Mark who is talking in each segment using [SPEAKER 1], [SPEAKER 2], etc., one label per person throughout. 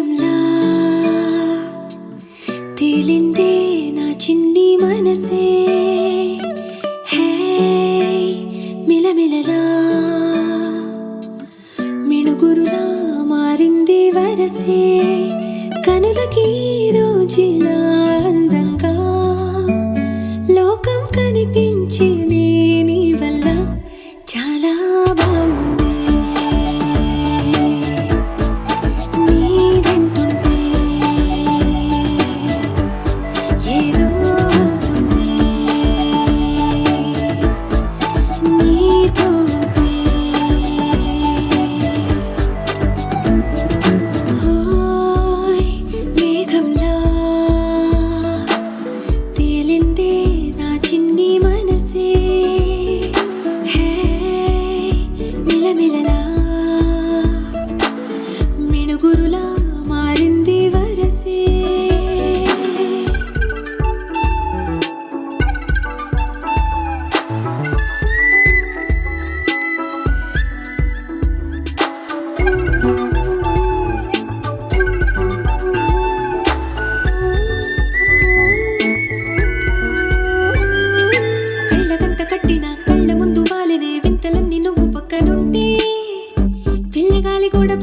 [SPEAKER 1] కాలంలా తేలిందే నా చిన్ని మనసే. హే మిలమిలలా మిణుగురులా మారింది వరసే. కనులకి రోజులా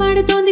[SPEAKER 1] పాడుతోంది.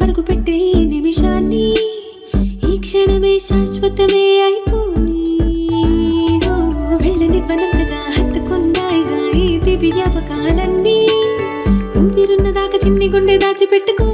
[SPEAKER 1] పరుగు పెట్టే నిమిషాన్ని ఈ క్షణమే శాశ్వతమే అయిపోయి వనంతగా హత్తుకున్నాయిగా ఈ దివ్యాపకాలన్నీ ఊపిరున్నదాకా చిన్ని గుండె దాచిపెట్టుకో.